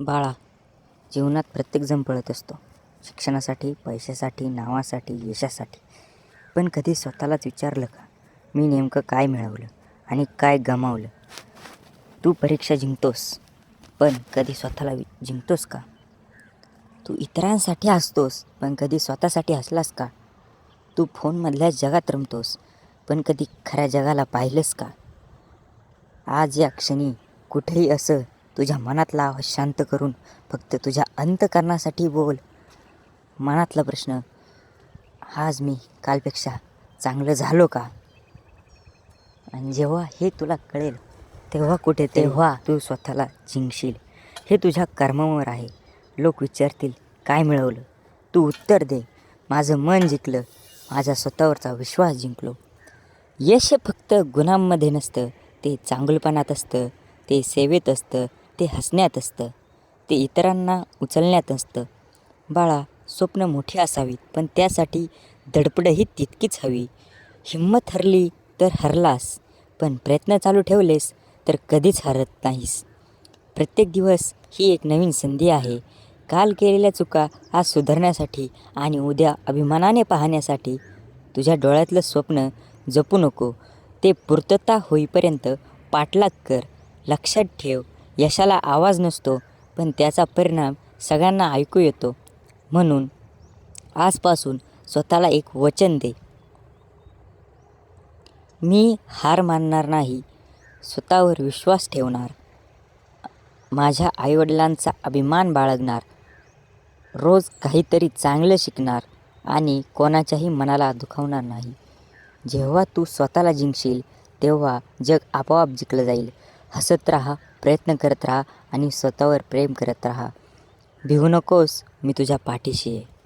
बाळा जीवनात प्रत्येकजण पळत असतो. शिक्षणासाठी पैशासाठी नावासाठी यशासाठी. पण कधी स्वतःलाच विचारलं का? मी नेमकं काय मिळवलं आणि काय गमावलं? तू परीक्षा जिंकतोस पण कधी स्वतःला वि जिंकतोस का? तू इतरांसाठी हसतोस पण कधी स्वतःसाठी हसलास का? तू फोनमधल्या जगात रमतोस पण कधी खऱ्या जगाला पाहिलंस का? आज या क्षणी कुठेही असं तुझ्या मनातला आवाज शांत करून फक्त तुझ्या अंतकरणासाठी बोल. मनातला प्रश्न आज मी कालपेक्षा चांगलं झालो का? आणि जेव्हा हे तुला कळेल तेव्हा कुठे तेव्हा तू स्वतःला जिंकशील. हे तुझ्या कर्मावर आहे. लोक विचारतील काय मिळवलं? तू उत्तर दे. माझं मन जिंकलं. माझा स्वतःवरचा विश्वास जिंकलो. यश फक्त गुणांमध्ये नसतं. ते चांगुलपणात असतं. ते सेवेत असतं. ते हसण्यात असतं. ते इतरांना उचलण्यात असतं. बाळा स्वप्न मोठी असावीत पण त्यासाठी धडपडही तितकीच हवी. हिंमत हरली तर हरलास पण प्रयत्न चालू ठेवलेस तर कधीच हरत नाहीस. प्रत्येक दिवस ही एक नवीन संधी आहे. काल केलेल्या चुका आज सुधारण्यासाठी आणि उद्या अभिमानाने पाहण्यासाठी तुझ्या डोळ्यातलं स्वप्न जपू नको. ते पूर्तता होईपर्यंत पाठलाग कर. लक्षात ठेव. यशाला आवाज नसतो पण त्याचा परिणाम सगळ्यांना ऐकू येतो. म्हणून आजपासून स्वतःला एक वचन दे. मी हार मानणार नाही स्वतःवर विश्वास ठेवणार माझ्या आईवडिलांचा अभिमान बाळगणार रोज काहीतरी चांगलं शिकणार आणि कोणाच्याही मनाला दुखावणार नाही. जेव्हा तू स्वतःला जिंकशील तेव्हा जग आपोआप जिंकलं जाईल. हसत राहा प्रयत्न करत राहा आणि स्वतःवर प्रेम करत राहा. भिवू नकोस मी तुझ्या पाठीशी आहे.